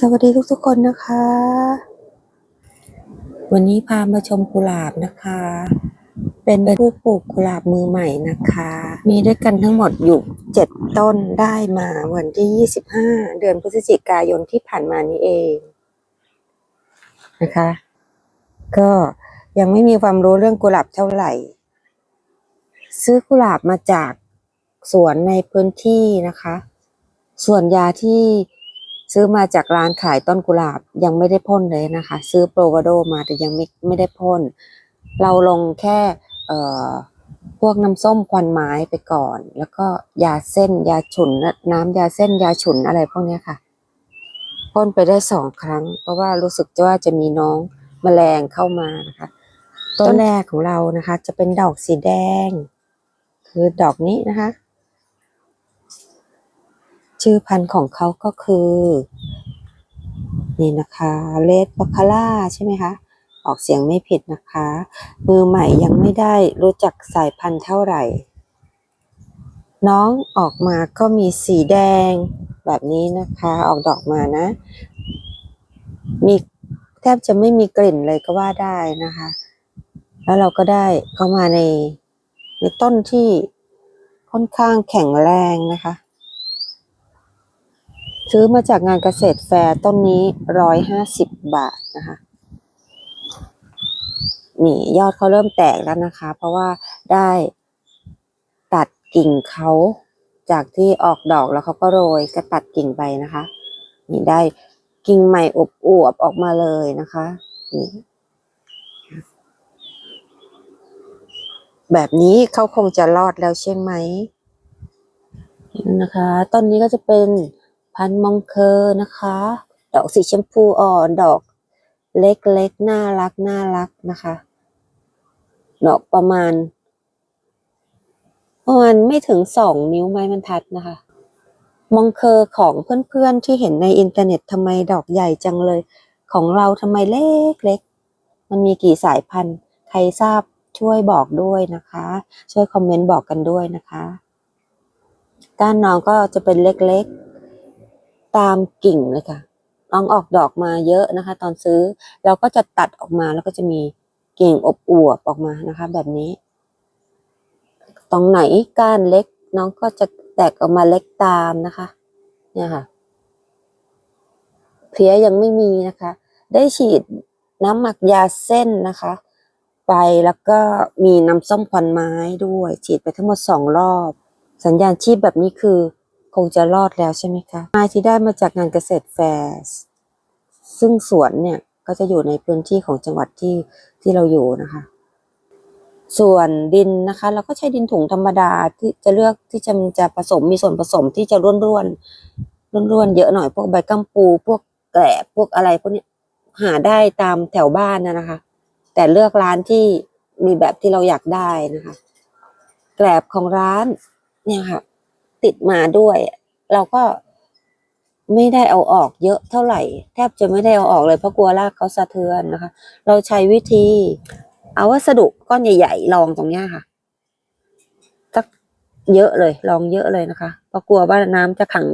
สวัสดีทุกๆคนนะคะ วันนี้พามาชมกุหลาบนะคะ เป็นผู้ปลูกกุหลาบมือใหม่นะคะ มีด้วยกันทั้งหมดอยู่เจ็ดต้นได้มาวันที่25เดือนพฤศจิกายนที่ผ่านมานี้เองนะคะ ก็ยังไม่มีความรู้เรื่องกุหลาบเท่าไหร่ ซื้อกุหลาบมาจากสวนในพื้นที่นะคะ ส่วนยาที่ ซื้อมาจากร้านขายต้นกุหลาบยังไม่ได้พ่นเลยนะคะ ซื้อโปรวาโดมาแต่ยังไม่ไม่ได้พ่น เราลงแค่เอ่อพวกน้ำส้มควันไม้ไปก่อน แล้วก็ยาเส้นยาฉุนน้ำยาเส้นยาฉุนอะไรพวกนี้ค่ะพ่นไปได้สองครั้ง เพราะว่ารู้สึกว่าจะมีน้องแมลงเข้ามานะคะ ต้นแรกของเรานะคะ จะเป็นดอกสีแดง คือดอกนี้นะคะ ชื่อพันธุ์ของเขาก็คือ นี่นะคะเลดบาคาร่าใช่ไหมคะ ออกเสียงไม่ผิดนะคะ มือใหม่ยังไม่ได้รู้จักสายพันธุ์เท่าไหร่ น้องออกมาก็มีสีแดงแบบนี้นะคะ ออกดอกมานะ มีแทบจะไม่มีกลิ่นเลยก็ว่าได้นะคะ แล้วเราก็ได้เข้ามาในในต้นที่ค่อนข้างแข็งแรงนะคะ ซื้อมาจากงานเกษตรแฟร์ต้นนี้ร้อยห้าสิบบาทนะคะนี่ยอดเขาเริ่มแตกแล้วนะคะ เพราะว่าได้ตัดกิ่งเขาจากที่ออกดอกแล้วเขาก็โรยก็ตัดกิ่งไปนะคะ นี่ได้กิ่งใหม่อบอวบออกมาเลยนะคะนี่แบบนี้เขาคงจะรอดแล้วใช่ไหมนะคะ ต้นนี้ก็จะเป็น พันธุ์มองเคอร์นะคะ ดอกสีชมพูอ่อนดอกเล็กๆน่ารักน่ารักนะคะ ดอกประมาณประมาณไม่ถึงสองนิ้วไม้บรรทัดนะคะ มองเคอร์ของเพื่อนๆที่เห็นในอินเทอร์เน็ตทำไมดอกใหญ่จังเลย ของเราทำไมเล็กๆมันมีกี่สายพันธุ์ ใครทราบช่วยบอกด้วยนะคะ ช่วยคอมเมนต์บอกกันด้วยนะคะ ก้านน้องก็จะเป็นเล็กๆ ตามกิ่งเลยค่ะน้องออกดอกมาเยอะนะคะ ตอนซื้อเราก็จะตัดออกมาแล้วก็จะมีกิ่งอบอวบออกมานะคะ แบบนี้ ตรงไหนก้านเล็กน้องก็จะแตกออกมาเล็กตามนะคะ เนี่ยค่ะเพี้ยยังไม่มีนะคะ ได้ฉีดน้ำหมักยาเส้นนะคะ ไปแล้วก็มีน้ำส้มควันไม้ด้วย ฉีดไปทั้งหมดสองรอบ สัญญาณชีพแบบนี้คือ คงจะรอดแล้วใช่ไหมคะไม้ที่ได้มาจากงานเกษตรแฟร์ซึ่งสวนเนี่ยก็จะอยู่ในพื้นที่ของจังหวัดที่ที่เราอยู่นะคะ ส่วนดินนะคะ เราก็ใช้ดินถุงธรรมดาที่จะเลือกที่จะจะผสมมีส่วนผสมที่จะร่วนร่วนร่วนร่วนๆเยอะหน่อยพวกใบกัมปูพวกแกลบพวกอะไรพวกนี้หาได้ตามแถวบ้านนะนะคะ แต่เลือกร้านที่มีแบบที่เราอยากได้นะคะ แกลบของร้านเนี่ยค่ะ ติดมาด้วย เราก็ไม่ได้เอาออกเยอะเท่าไหร่ แทบจะไม่ได้เอาออกเลยเพราะกลัวรากเขาสะเทือนนะคะ เราใช้วิธี เอาวัสดุก้อนใหญ่ๆรองตรงเนี้ยค่ะสักเยอะเลยรองเยอะเลยนะคะเพราะกลัวว่าน้ำจะขัง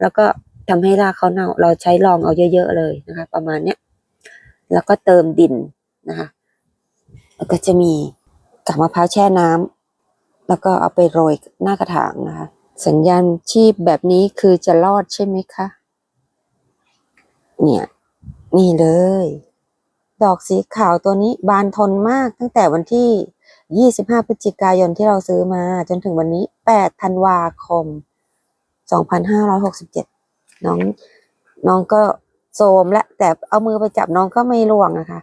แล้วก็ทำให้รากเขาเน่า เราใช้รองเอาเยอะๆเลยนะคะ ประมาณเนี้ยแล้วก็เติมดินนะคะแล้วก็จะมีกากมะพร้าวแช่น้ำแล้วก็เอาไปโรยหน้ากระถางนะคะ สัญญาณชีพแบบนี้คือจะรอดใช่ไหมคะ เนี่ย นี่เลย ดอกสีขาวตัวนี้บานทนมากตั้งแต่วันที่ 25 พฤศจิกายนที่เราซื้อมา จนถึงวันนี้ 8 ธันวาคม 2567 น้อง น้องก็โซมและแต่เอามือไปจับน้องก็ไม่ร่วงนะคะ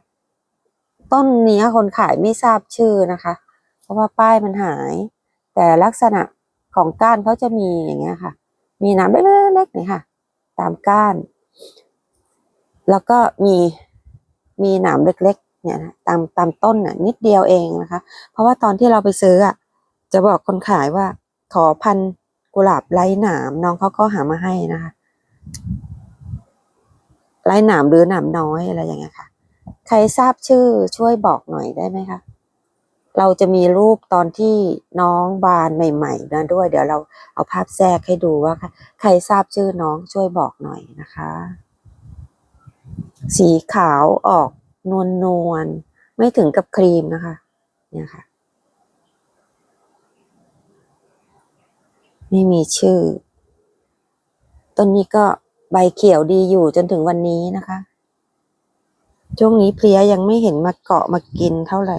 ต้นนี้คนขายไม่ทราบชื่อนะคะ เพราะว่าป้ายมันหาย แต่ลักษณะ ของก้านเขาจะมีอย่างเงี้ยค่ะ มีหน้ำเล็กๆนี่ค่ะ ตามก้าน แล้วก็มีมีหนามเล็กๆ เนี่ยนะตามตามต้นน่ะนิดเดียวเองนะคะ เพราะว่าตอนที่เราไปซื้ออะจะบอกคนขายว่า ขอพันกุหลาบไร้หนามน้องเขาก็หามาให้นะคะไร้หนามหรือหนามน้อยอะไรอย่างเงี้ยค่ะ ใครทราบชื่อช่วยบอกหน่อยได้ไหมคะ เราจะมีรูปตอนที่น้องบานใหม่ๆนะด้วย เดี๋ยวเราเอาภาพแทรกให้ดูว่า ใครทราบชื่อน้องช่วยบอกหน่อยนะคะ สีขาวออกนวลนวลๆไม่ถึงกับครีมนะคะ เนี่ยค่ะ ไม่มีชื่อ ต้นนี้ก็ใบเขียวดีอยู่จนถึงวันนี้นะคะ ช่วงนี้เพลียยังไม่เห็นมาเกาะมากินเท่าไหร่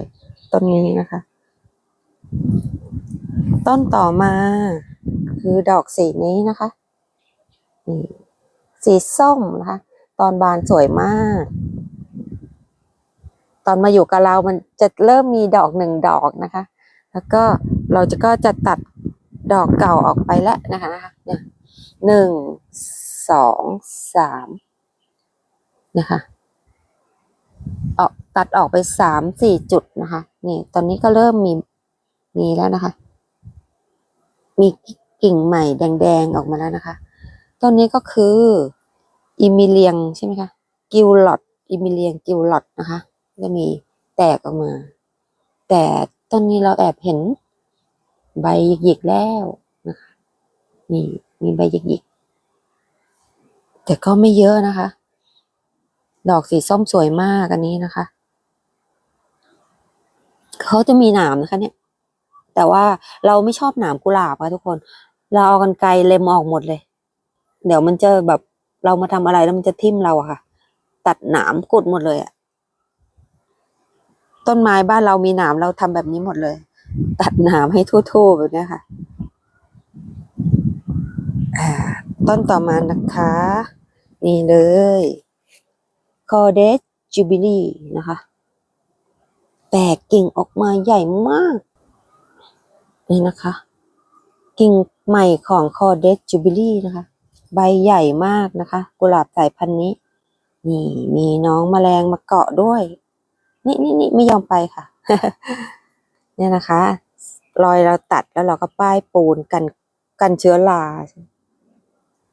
ต้นนี้นะคะ ต้นต่อมา คือดอกสีนี้นะคะนี่สีส้มนะคะ ตอนบานสวยมาก ตอนมาอยู่กับเรามันจะเริ่มมีดอกหนึ่งดอกนะคะ แล้วก็เราจะก็จะตัดดอกเก่าออกไปแล้วนะคะเนี่ยหนึ่งสองสามนะคะ ออกตัดออกไปสามสี่จุดนะคะ นี่ตอนนี้ก็เริ่มมีมีแล้วนะคะ มีกิ่งใหม่แดงๆออกมาแล้วนะคะต้นนี้ก็คืออิมิเลียงใช่ไหมคะกิวลอดอิมิเลียงกิวลอดนะคะจะมีแตกออกมา แต่ต้นนี้เราแอบเห็นใบหยิกๆแล้วนะคะนี่มีใบหยิกๆแต่ก็ไม่เยอะนะคะ ดอกสีส้มสวยมากอันนี้นะคะเขาจะมีหนามนะคะ เนี่ย แต่ว่าเราไม่ชอบหนามกุหลาบค่ะทุกคน เราเอากันไกลเล็มออกหมดเลย เดี๋ยวมันจะแบบเรามาทำอะไรแล้วมันจะทิ่มเราอะค่ะ ตัดหนามกุดหมดเลยอะต้นไม้บ้านเรามีหนามเราทำแบบนี้หมดเลย ตัดหนามให้ทั่วๆแบบนี้ค่ะต้นต่อมานะคะ นี่เลย คอเดสจูบิลีนะคะ แตกกิ่งออกมาใหญ่มาก นี่นะคะ กิ่งใหม่ของคอเดสจูบิลีนะคะ ใบใหญ่มากนะคะ กุหลาบสายพันธุ์นี้ นี่มีน้องแมลงมาเกาะด้วย นี่นี่นี่ไม่ยอมไปค่ะ เนี่ยนะคะ รอยเราตัดแล้วเราก็ป้ายปูนกันกันเชื้อรา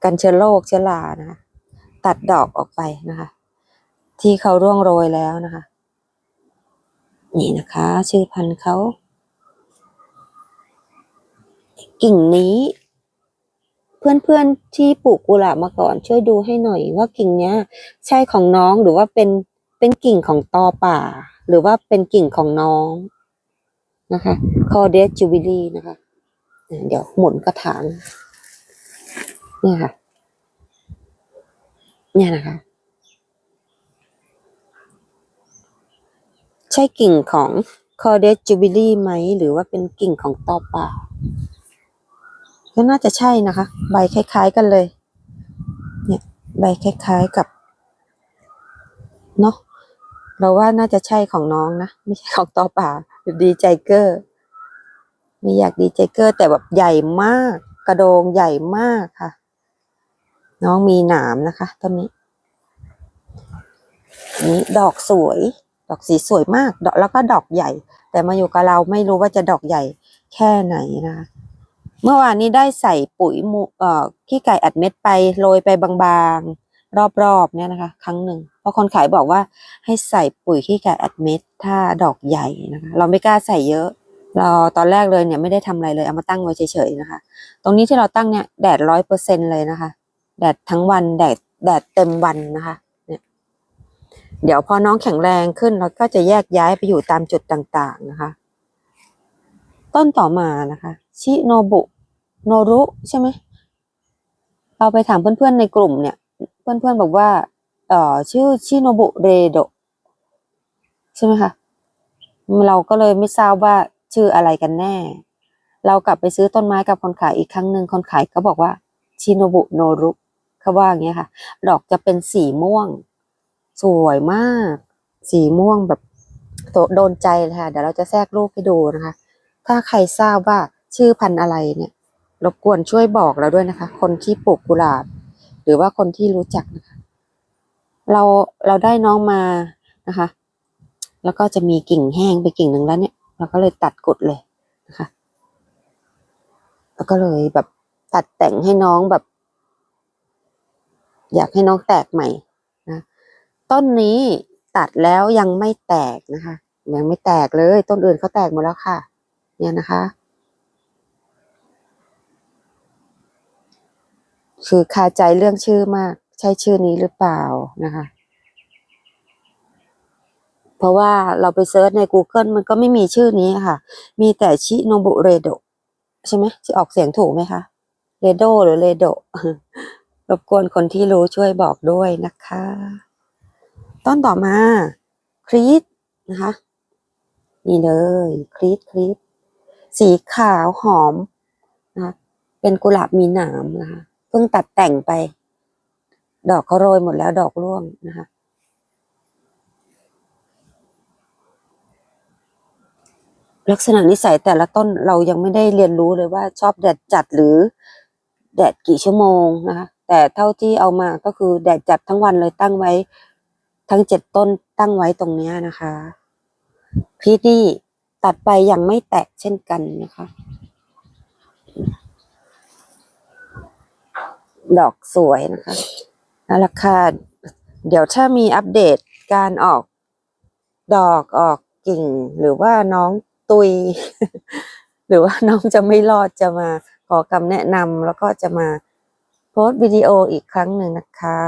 กันเชื้อโรคเชื้อรานะคะ ตัดดอกออกไปนะคะ ที่เขาร่วงโรยแล้วนะคะ นี่นะคะ ชื่อพันธุ์เขา กิ่งนี้ เพื่อนๆที่ปลูกกุหลาบมาก่อน ช่วยดูให้หน่อยว่ากิ่งเนี้ย ใช่ของน้องหรือว่าเป็นเป็นกิ่งของตอป่า หรือว่าเป็นกิ่งของน้องนะคะคอเดสจูบิลีนะคะ เดี๋ยวหมุนกระถางเนี่ยค่ะ เนี่ยนะคะ ใช่กิ่งของคอเดสจูบิลี่ไหม หรือว่าเป็นกิ่งของตอป่าก็น่าจะใช่นะคะ ใบคล้ายๆกันเลย เนี่ยใบคล้ายๆกับเนาะเราว่าน่าจะใช่ของน้องนะ ไม่ใช่ของตอป่าหรือดีใจเกอร์มีอยากดีใจเกอร์แต่แบบใหญ่มาก กระโดงใหญ่มากค่ะ น้องมีหนามนะคะต้นนี้นนี้ดอกสวย ดอกสีสวยมากดอกแล้วก็ดอกใหญ่ แต่มาอยู่กับเราไม่รู้ว่าจะดอกใหญ่แค่ไหนนะเมื่อวานนี้ได้ใส่ปุ๋ยมูเอ่อขี้ไก่อัดเม็ดไปโรยไปบางๆ รอบๆเนี่ยนะคะ ครั้งหนึ่งเพราะคนขายบอกว่าให้ใส่ปุ๋ยขี้ไก่อัดเม็ด ถ้าดอกใหญ่นะคะ เราไม่กล้าใส่เยอะ เราตอนแรกเลยเนี่ยไม่ได้ทำอะไรเลยเอามาตั้งไว้เฉยๆนะคะ ตรงนี้ที่เราตั้งเนี่ยแดดร้อยเปอร์เซ็นเลยนะคะ แดดทั้งวันแดดแดดเต็มวันนะคะ เดี๋ยวพอน้องแข็งแรงขึ้นเราก็จะแยกย้ายไปอยู่ตามจุดต่างๆนะคะ ต้นต่อมานะคะ ชิโนบุโนรุใช่ไหมเราไปถามเพื่อนๆในกลุ่มเนี่ย เพื่อนๆบอกว่าเอ่อชื่อชิโนบุเรโดใช่ไหมคะเราก็เลยไม่ทราบว่าชื่ออะไรกันแน่ เรากลับไปซื้อต้นไม้กับคนขายอีกครั้งหนึ่งคนขายก็บอกว่าชิโนบุโนรุเขาว่าอย่างเงี้ยค่ะ ดอกจะเป็นสีม่วง สวยมาก สีม่วงแบบโดนใจเลยค่ะ เดี๋ยวเราจะแทรกรูปให้ดูนะคะ ถ้าใครทราบว่าชื่อพันธุ์อะไรเนี่ยรบกวนช่วยบอกเราด้วยนะคะ คนที่ปลูกกุหลาบ หรือว่าคนที่รู้จักนะคะ เราเราได้น้องมานะคะ แล้วก็จะมีกิ่งแห้งไปกิ่งหนึ่งแล้วเนี่ย เราก็เลยตัดกดเลยนะคะ แล้วก็เลยแบบตัดแต่งให้น้องแบบ อยากให้น้องแตกใหม่ ต้นนี้ตัดแล้วยังไม่แตกนะคะ ยังไม่แตกเลย ต้นอื่นเขาแตกหมดแล้วค่ะ เนี่ยนะคะ คือคาใจเรื่องชื่อมาก ใช่ชื่อนี้หรือเปล่านะคะ เพราะว่าเราไปเซิร์ชใน Google มันก็ไม่มีชื่อนี้ค่ะ มีแต่ชิโนบุเรโดใช่ไหมที่ออกเสียงถูกไหมคะเรโดหรือเรโดรบกวนคนที่รู้ช่วยบอกด้วยนะคะ ต้นต่อมาครีตนะคะนี่เลยครีตครีตสีขาวหอมนะคะเป็นกุหลาบมีหนามนะคะเพิ่งตัดแต่งไป ดอกเขาโรยหมดแล้วดอกร่วงนะคะลักษณะนิสัยแต่ละต้นเรายังไม่ได้เรียนรู้เลยว่าชอบแดดจัดหรือแดดกี่ชั่วโมงนะคะแต่เท่าที่เอามาก็คือแดดจัดทั้งวันเลยตั้งไว้ ทั้งเจ็ดต้นตั้งไว้ตรงนี้นะคะพี่นี่ตัดไปยังไม่แตกเช่นกันนะคะ ดอกสวยนะคะแล้วราคาเดี๋ยวถ้ามีอัปเดตการออกดอกออกกิ่ง หรือว่าน้องตุย หรือว่าน้องจะไม่รอดจะมาขอคำแนะนำแล้วก็จะมาโพสต์วิดีโออีกครั้งหนึ่งนะคะ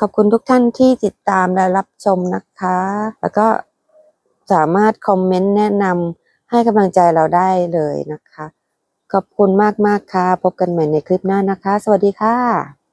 ขอบคุณทุกท่านที่ติดตามและรับชมนะคะ แล้วก็สามารถคอมเมนต์แนะนำให้กำลังใจเราได้เลยนะคะ ขอบคุณมากๆค่ะ พบกันใหม่ในคลิปหน้านะคะ สวัสดีค่ะ